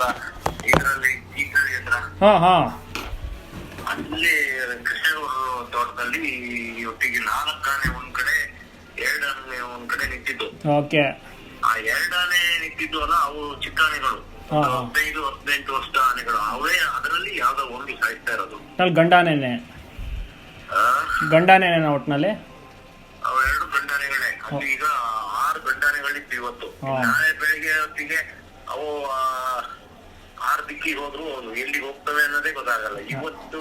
ಹತ್ರ ಇದರಲ್ಲಿ ಚೀಕಳಿ ಹತ್ರ? ಹಾಂ ಹಾಂ. ಅಲ್ಲಿ ಕೃಷ್ಣಗೌಡರು ತೋಟದಲ್ಲಿ ಒಟ್ಟಿಗೆ ನಾಲ್ಕಾನೆ ಒಂದ್ ಕಡೆ ಎರಡಾನೆ ಒಂದ್ ಕಡೆ ನಿಂತಿದ್ದು. ಓಕೆ. ಆ ಎರಡಾನೆ ನಿಂತಿದ್ದು ಅಲ್ಲ ಅವು ಚಿಕ್ಕ ಆನೆಗಳು ಹಾ, ಹದಿನೈದು ಹದಿನೆಂಟು ವರ್ಷ ಆನೆಗಳು ಅವೇ ಅದರಲ್ಲಿ ಯಾವ್ದೋ ಒಂದು ಸಾಯ್ತಾ ಇರೋದು. ನಲ್ಲಿ ಗಂಡಾನೇನೆ. ಆ, ಗಂಡಾನೇನ ಒಟ್ಟಿನಲ್ಲಿ ಅವೆರಡು ಗಂಡಾನೆಗಳೇ. ಅಲ್ಲಿ ಈಗ ಆರು ಗಂಡಾನೆಗಳಿತ್ತು ಇವತ್ತು. ಹಾ. ನಾಳೆ ಬೆಳಿಗ್ಗೆ ಹೊತ್ತಿಗೆ ಅವು ಆ, ದಿಕ್ಕಿಗೆ ಹೋದ್ರು ಎಲ್ಲಿಗೆ ಹೋಗ್ತವೆ ಅನ್ನೋದೇ ಗೊತ್ತಾಗಲ್ಲ. ಇವತ್ತು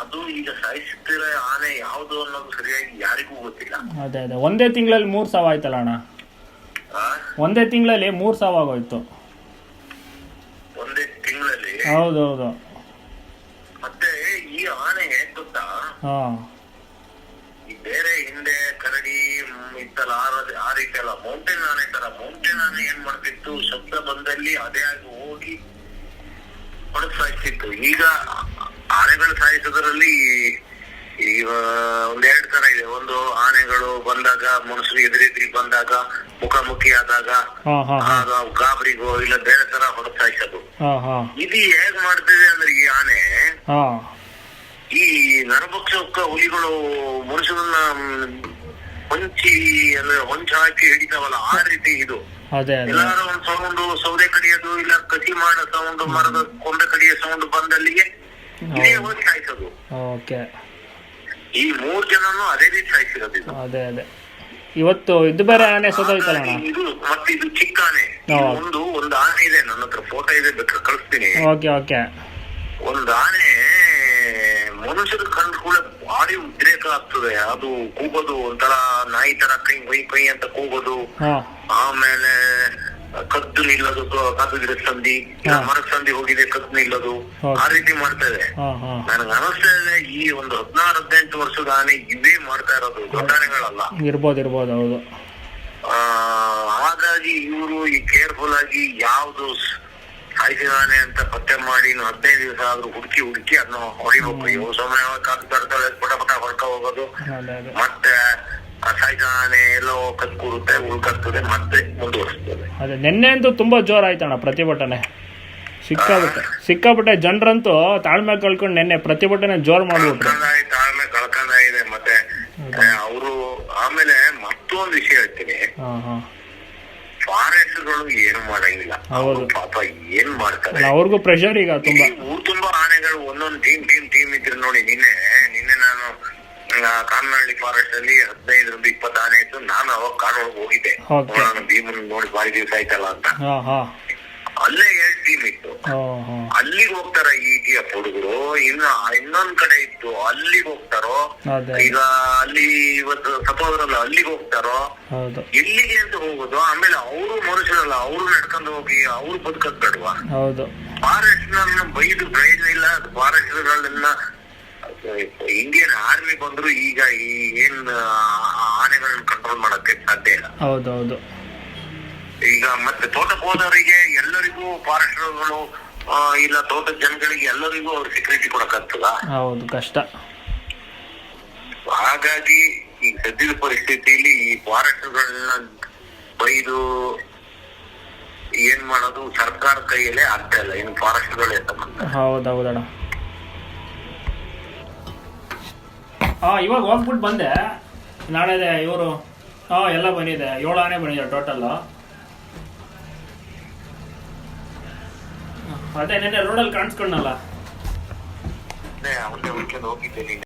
ಅದು ಈಗ ಸಾಯಿಸುತ್ತಿರೋ ಆನೆ ಯಾವುದು ಅನ್ನೋದು ಸರಿಯಾಗಿ ಯಾರಿಗೂ ಗೊತ್ತಿಲ್ಲ. ಅದೇ ಅದೇ. ಒಂದೇ ತಿಂಗಳಲ್ಲಿ ಮೂರ್ ಸಾವ ಆಯ್ತಲ್ಲ ಅಣ್ಣ? ಒಂದೇ ತಿಂಗಳಲ್ಲಿ ಮೂರ್ ಸಾವಿರ ಆಗೋಯ್ತು. ಒಂದೇ ತಿಂಗಳಲ್ಲಿ? ಹೌದೌದು. ಹೌದು ಮತ್ತೆ ಈ ಆನೆ ಹೇಗ್ ಗೊತ್ತಾ? ಹಾಂ. ಈ ಬೇರೆ ಹಿಂದೆ ಕರಡಿ ಇತ್ತಲ್ಲ ಆ ರೀತಿ ಅಲ್ಲ. ಮೌಂಟೇನ್ ಆನೆ ತರ. ಮೌಂಟೇನ್ ಆನೆ ಏನ್ ಮಾಡ್ತಿತ್ತು? ಶಬ್ದ ಬಂದಲ್ಲಿ ಅದೇ ಆಗಿ ಹೋಗಿ ಸಾಯಿಸ್ತಿತ್ತು. ಈಗ ಆನೆಗಳು ಸಾಯಿಸೋದ್ರಲ್ಲಿ ಈಗ ಒಂದೆರಡು ತರ ಇದೆ. ಒಂದು ಆನೆಗಳು ಬಂದಾಗ ಮನುಷ್ಯರು ಎದುರೆದುರಿ ಬಂದಾಗ ಮುಖಾಮುಖಿ ಆದಾಗ ಗಾಬರಿಗೋ ಇಲ್ಲ ಬೇರೆ ತರ ಹೊಡೆದು ಸಾಯಿಸೋದು. ಹಾಂ ಹಾಂ. ಇದು ಹೇಗ್ ಮಾಡ್ತಿದೆ ಅಂದ್ರೆ ಈ ಆನೆ ಈ ನರಭಕ್ಷಕ ಹುಲಿಗಳು ಮನುಷ್ಯರನ್ನ ಹೊಂಚಿ ಅಂದ್ರೆ ಹೊಂಚ ಹಾಕಿ ಹಿಡಿತಾವಲ್ಲ ಆ ರೀತಿ ಇದು. ಅದೇ ಅದೇ. ಎಲ್ಲಾರು ಒಂದ್ ಸೌಂಡ್ ಸೌದೆ ಕಡಿಯೋದು ಇಲ್ಲ ಕಸಿ ಮಾಡೋ ಸೌಂಡ್ ಮರದ ಕೊಂಬೆ ಕಡಿಯೋ ಸೌಂಡ್ ಬಂದಲ್ಲಿಗೆ ಇದೇ ಹೋಗಿ ಸಾಯ್ಸೋದು. ಓಕೆ. ಈ ಮೂರ್ ಜನನು ಅದೇ ರೀತಿ ಸಾಯ್ಸಿರೋದು ಇದು. ಅದೇ ಅದೇ. ಇವತ್ತು ಇದು ಬೇರೆ ಆನೆ ಸೋತೋಯ್ತಲ್ಲ ಅಣ್ಣ ಇದು ಮತ್ತೆ ಇದು ಚಿಕ್ಕ ಆನೆ. ಒಂದು ಒಂದು ಆನೆ ಇದೆ ನನ್ನ ಹತ್ರ ಫೋಟೋ ಇದೆ ಬೇಕಾದ್ರೆ ಕಳಿಸ್ತೀನಿ. Okay okay. ಒಂದು ಆನೆ ಮನುಷ್ಯರ ಕಂಡ ಕೂಡ ಬಾಡಿ ಉದ್ರೇಕ ಆಗ್ತದೆ. ಅದು ಕೂಗೋದು ಒಂಥರ ನಾಯಿ ತರ ಕೈ ಕೈ ಕೈ ಅಂತ ಕೂಗೋದು. ಆಮೇಲೆ ಕದ್ದು ನಿಲ್ಲೋದು ಕದ್ದು ಗಿಡದ ಸಂಧಿ. ಮರದ ಸಂದಿ ಹೋಗಿದೆ ಕದ್ದು ನಿಲ್ಲೋದು. ಆ ರೀತಿ ಮಾಡ್ತಾ ಇದೆ ನನಗ್ ಅನಿಸ್ತಾ ಇದೆ ಈ ಒಂದು ಹದಿನಾರು ಹದಿನೆಂಟು ವರ್ಷದ ಆನೆ ಇವೇ ಮಾಡ್ತಾ ಇರೋದು. ದೊಡ್ಡ ಆನೆಗಳಲ್ಲ ಇರ್ಬೋದು ಇರ್ಬೋದು ಹೌದು. ಆ, ಹಾಗಾಗಿ ಇವರು ಈ ಕೇರ್ಫುಲ್ ಆಗಿ ಯಾವ್ದು ಸ್- ಸಾಯಿಸಿದ ಆನೆ ಅಂತ ಪತ್ತೆ ಮಾಡಿ ಇನ್ನು ಹದಿನೈದು ದಿವಸ ಆದ್ರೂ ಹುಡುಕಿ ಹುಡುಕಿ ಅದನ್ನ ಹೊಡಿಬೇಕು. ಇವು ಸುಮ್ಮನೆ ಕಾದು ತಡ್ತಾರೆ ಪಟ ಪಟ ಹೊಡ್ಕ ಹೋಗೋದು. ಮತ್ತೆ ಆನೆ ಎಲ್ಲೋ ಕತ್ ಕೂರುತ್ತೆ ಉಳ್ಕರ್ತದೆ ಮತ್ತೆ ಮುಂದುವರಿಸ್ತದೆ. ಅದೇ ನಿನ್ನೆ ಅಂತೂ ಜೋರ ಆಯ್ತಣ್ಣ ಪ್ರತಿಭಟನೆ. ಸಿಕ್ಕಾಬಿಟ್ಟೆ ಸಿಕ್ಕಾಬಿಟ್ಟೆ ಜನರಂತೂ ತಾಳ್ಮೆ ಕಳ್ಕೊಂಡು ನಿನ್ನೆ ಪ್ರತಿಭಟನೆ ಜೋರ್ ಮಾಡ್ಬಿಟ್ರು. ತಾಳ್ಮೆ ಇದೆ ಮತ್ತೆ ಅವರು ಆಮೇಲೆ ಮತ್ತೊಂದು ವಿಷಯ ಹೇಳ್ತೀನಿ. ಹಾಂ ಏನು ಮಾಡಂಗಿಲ್ಲ. ಅವ್ರು ಪಾಪ ಏನ್ ಮಾಡ್ತಾರೆ? ಅವ್ರಿಗೂ ಪ್ರೆಷರ್ ಈಗ ತುಂಬಾ. ಊರ್ ತುಂಬಾ ಆನೆಗಳು ಒಂದೊಂದು ಟೀಮ್ ಟೀಮ್ ಟೀಮ್ ಇದ್ರು ನೋಡಿ ನಿನ್ನೆ ನಿನ್ನೆ ನಾನು ಕಾಮನಹಳ್ಳಿ ಫಾರೆಸ್ಟ್ ಅಲ್ಲಿ ಹದಿನೈದರಿಂದ ಇಪ್ಪತ್ತು ಆನೆ ಇತ್ತು. ನಾನು ಅವಾಗ ಕಾಡೊಳಗೆ ಹೋಗಿದ್ದೆ. ನಾನು ಭೀಮನ್ ನೋಡಿ ಬಾರಿ ದಿವಸ ಆಯ್ತಲ್ಲ ಅಂತ. ಅಲ್ಲೇ ಎರಡ್ ಟೀಮ್ ಇತ್ತು. ಅಲ್ಲಿಗೆ ಹೋಗ್ತಾರ ಈಗಿಯ ಹುಡುಗರು? ಇನ್ನ ಇನ್ನೊಂದ್ ಕಡೆ ಇತ್ತು. ಅಲ್ಲಿಗೆ ಹೋಗ್ತಾರೋ? ಈಗ ಅಲ್ಲಿ ಇವತ್ತು ಸಪೋದ್ರಲ್ಲ ಅಲ್ಲಿಗೆ ಹೋಗ್ತಾರೋ? ಎಲ್ಲಿಗೆ ಅಂತ ಹೋಗೋದು? ಆಮೇಲೆ ಅವರು ಮನುಷ್ಯರಲ್ಲ ಅವ್ರು ನಡ್ಕೊಂಡು ಹೋಗಿ ಅವ್ರು ಬದುಕದ್ ಬೇಡವಾ ಹೌದು. ಫಾರೆಸ್ಟ್ ನನ್ನ ಬೈದು ಪ್ರಯೋಜನ ಇಲ್ಲ ಫಾರೆಸ್ಟ್ ಗಳನ್ನ ಇಂಡಿಯನ್ ಆರ್ಮಿ ಬಂದ್ರು ಈಗ ಈ ಏನ್ ಆನೆಗಳನ್ನ ಕಂಟ್ರೋಲ್ ಮಾಡಕ್ಕೆ ಸಾಧ್ಯ ಇಲ್ಲ. ಹೌದೌದು. ಹೌದು ಈಗ ಮತ್ತೆ ತೋಟಕ್ಕೆ ಹೋದವರಿಗೆ ಎಲ್ಲರಿಗೂ ಫಾರೆಸ್ಟ್ಗಳು ಇಲ್ಲ ತೋಟದ ಜನಗಳಿಗೆ ಎಲ್ಲರಿಗೂ ಅವ್ರು ಸೆಕ್ಯೂರಿಟಿ ಕೊಡಕ್ಕಾಗ್ತದ ಹೌದು ಕಷ್ಟ. ಹಾಗಾಗಿ ಈ ಸದ್ಯದ ಪರಿಸ್ಥಿತಿಯಲ್ಲಿ ಈ ಫಾರೆಸ್ಟ್ಗಳನ್ನ ಬೈದು ಏನ್ ಮಾಡೋದು ಸರ್ಕಾರ ಕೈಯಲ್ಲೇ ಆಗ್ತಾ ಇಲ್ಲ. ಇನ್ನು ಫಾರೆಸ್ಟ್ಗಳೇ ಸಂಬಂಧ ಹೌದೌದಣ್ಣ. ಹಾ ಇವಾಗ ಹೋಗ್ಬಿಟ್ಟು ಬಂದೆ. ನಾಳೆ ಇವರು. ಹಾ ಎಲ್ಲ ಬಂದಿದೆ. ಏಳು ಆನೆ ಬಂದಿದೆ ಟೋಟಲ್ ಅದೇ ನೆನ್ನೆ ರೋಡಲ್ಲಿ ಕಾಣಿಸ್ಕೊಂಡಲ್ಲ ಹುಡ್ಕೊಂಡು ಹೋಗಿದ್ದೆ ನೀನು